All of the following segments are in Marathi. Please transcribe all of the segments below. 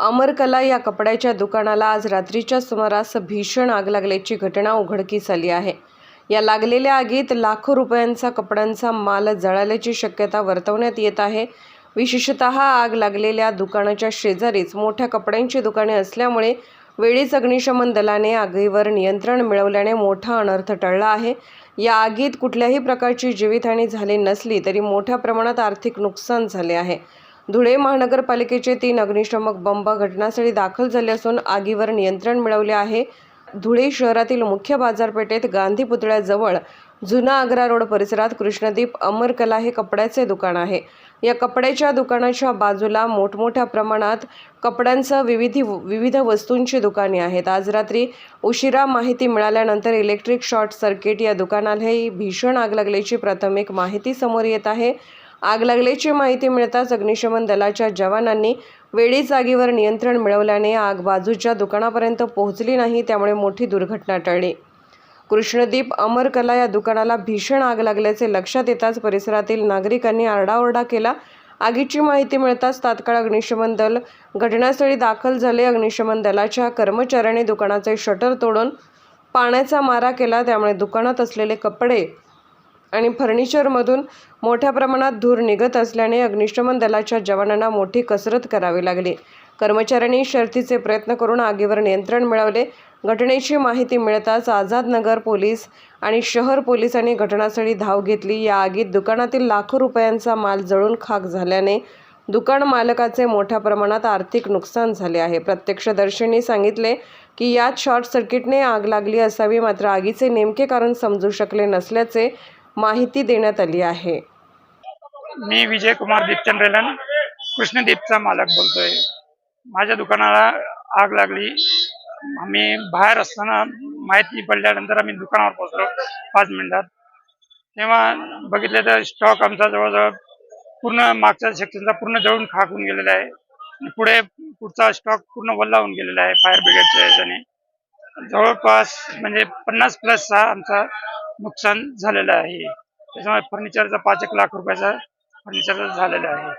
अमरकला या कपड्याच्या दुकानाला आज रात्रीच्या सुमारास भीषण आग लागल्याची घटना उघडकीस आली आहे. या लागलेल्या आगीत लाखो रुपयांचा कपड्यांचा माल जळाल्याची शक्यता वर्तवण्यात येत आहे. विशेषत आग लागलेल्या दुकानाच्या शेजारीच मोठ्या कपड्यांची दुकाने असल्यामुळे वेळीच अग्निशमन दलाने आगीवर नियंत्रण मिळवल्याने मोठा अनर्थ टळला आहे. या आगीत कुठल्याही प्रकारची जीवितहानी झाली नसली तरी मोठ्या प्रमाणात आर्थिक नुकसान झाले आहे. धुळे महानगरपालिकेचे तीन अग्निशमक बंब घटनास्थळी दाखल झाले असून आगीवर नियंत्रण मिळवले आहे. धुळे शहरातील मुख्य बाजारपेठेत गांधी पुतळ्याजवळ जुना आग्रा रोड परिसरात कृष्णदीप अमरकला हे कपड्याचे दुकान आहे. या कपड्याच्या दुकानाच्या बाजूला मोठमोठ्या प्रमाणात कपड्यांसह विविध विविध वस्तूंची दुकाने आहेत. आज रात्री उशिरा माहिती मिळाल्यानंतर इलेक्ट्रिक शॉर्ट सर्किट या दुकानालाही भीषण आग लागल्याची प्राथमिक माहिती समोर येत आहे. आग लागल्याची माहिती मिळताच अग्निशमन दलाच्या जवानांनी वेळी जागीवर नियंत्रण मिळवल्याने आग बाजूच्या दुकानापर्यंत पोहोचली नाही त्यामुळे मोठी दुर्घटना टळली. कृष्णदीप अमरकला या दुकानाला भीषण आग लागल्याचे लक्षात येताच परिसरातील नागरिकांनी आरडाओरडा केला. आगीची माहिती मिळताच तात्काळ अग्निशमन दल घटनास्थळी दाखल झाले. अग्निशमन दलाच्या कर्मचाऱ्यांनी दुकानाचे शटर तोडून पाण्याचा मारा केला त्यामुळे दुकानात असलेले कपडे आणि फर्निचरमधून मोठ्या प्रमाणात धूर निघत असल्याने अग्निशमन दलाच्या जवानांना मोठी कसरत करावी लागली. कर्मचाऱ्यांनी शर्थीचे प्रयत्न करून आगीवर नियंत्रण मिळवले. घटनेची माहिती मिळताच आझादनगर पोलीस आणि शहर पोलिसांनी घटनास्थळी धाव घेतली. या आगीत दुकानातील लाखो रुपयांचा माल जळून खाक झाल्याने दुकान मालकाचे मोठ्या प्रमाणात आर्थिक नुकसान झाले आहे. प्रत्यक्षदर्शींनी सांगितले की यात शॉर्ट सर्किटने आग लागली असावी मात्र आगीचे नेमके कारण समजू शकले नसल्याचे माहिती देण्यात आली आहे. मी विजय कुमार दीपचंद्रेलन कृष्णदीपचा मालक बोलतोय. माझ्या दुकानाला आग लागली. आम्ही बाहेर असताना माहिती पडल्यानंतर आम्ही दुकानावर पोहोचलो पाच मिनिटात. तेव्हा बघितलं तर स्टॉक आमचा जवळजवळ पूर्ण मागच्या सेक्शनचा पूर्ण जळून खाक होऊन गेलेला आहे. पुढे पुढचा स्टॉक पूर्ण वल्लावून गेलेला आहे फायर ब्रिगेडच्या याच्याने. जवळपास म्हणजे पन्नास प्लसचा आमचा नुकसान झालेलं आहे. त्याच्यामुळे फर्निचरचा पाच एक लाख रुपयाचा फर्निचर झालेलं आहे.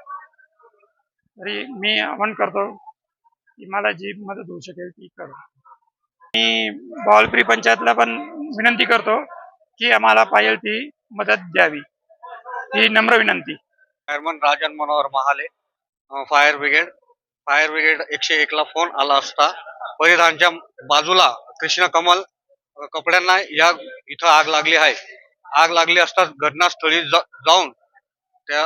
तरी मी आवाहन करतो की मला जी मदत होऊ शकेल ती करू. मी बावलपुरी पंचायतला पण विनंती करतो की आम्हाला पाहिजे ती मदत द्यावी. ही नम्र विनंती. Fireman Rajan Manohar Mahale fire brigade fire brigade एकशे एक ला फोन आला असता. परिधानच्या बाजूला कृष्ण कमल कपड्यांना या इथं आग लागली आहे. आग लागली असता घटनास्थळी जा- जाऊन त्या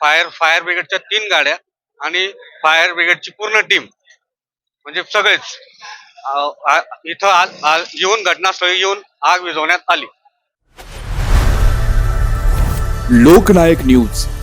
फायर फायर ब्रिगेडच्या तीन गाड्या आणि फायर ब्रिगेडची पूर्ण टीम म्हणजे सगळेच इथं आ- येऊन घटनास्थळी येऊन आग विझवण्यात आली. लोकनायक न्यूज.